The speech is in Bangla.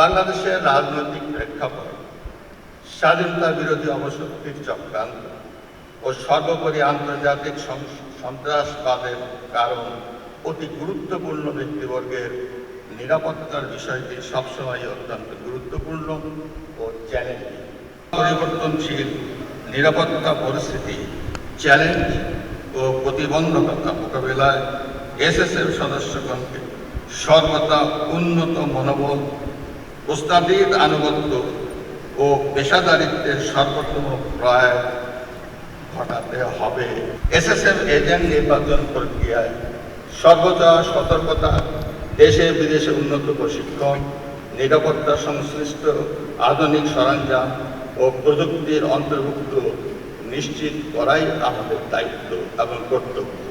বাংলাদেশের রাজনৈতিক প্রেক্ষাপট, স্বাধীনতা বিরোধী অবশক্তির চক্রান্ত ও সর্বোপরি আন্তর্জাতিক সন্ত্রাসবাদের কারণ অতি গুরুত্বপূর্ণ ব্যক্তিবর্গের নিরাপত্তার বিষয়টি সবসময় অত্যন্ত গুরুত্বপূর্ণ ও চ্যালেঞ্জিং পরিবর্তনশীল নিরাপত্তা পরিস্থিতি চ্যালেঞ্জ ও প্রতিবন্ধকতা মোকাবিলায় এসএসএফ সদস্যগণকে সর্বদা উন্নত মনোবল ওস্তাদির আনুগত্য ও পেশাদারিত্বের সর্বোত্তম প্রয়াস ঘটাতে হবে। এসএসএফ এজেন্ট নির্বাচন প্রক্রিয়ায় সর্বদা সতর্কতা, দেশে বিদেশে উন্নত প্রশিক্ষণ, নিরাপত্তা সংশ্লিষ্ট আধুনিক সরঞ্জাম ও প্রযুক্তির অন্তর্ভুক্ত নিশ্চিত করাই আমাদের দায়িত্ব এবং কর্তব্য।